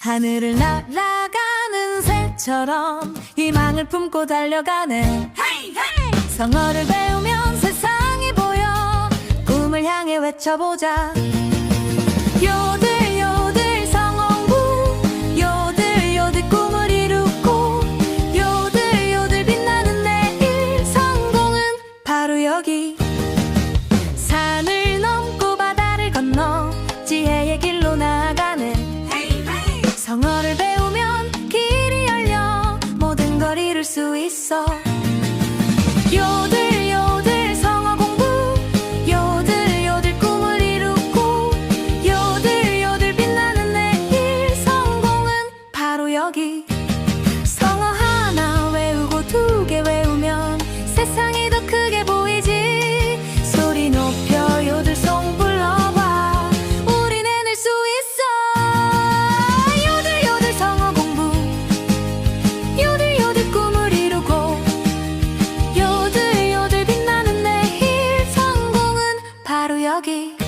하늘을 날아가는 새처럼 희망을 품고 달려가네. 성어를 배우면 세상이 보여. 꿈을 향해 외쳐보자. 요들 요들 성어부 요들 요들 꿈을 이루고. 요들 요들 빛나는 내일. 성공은 바로 여기 이룰 수 있어. 요들 요들 성어 공부. 요들 요들 꿈을 이루고. 요들 요들 빛나는 내일. 성공은 바로 여기 여기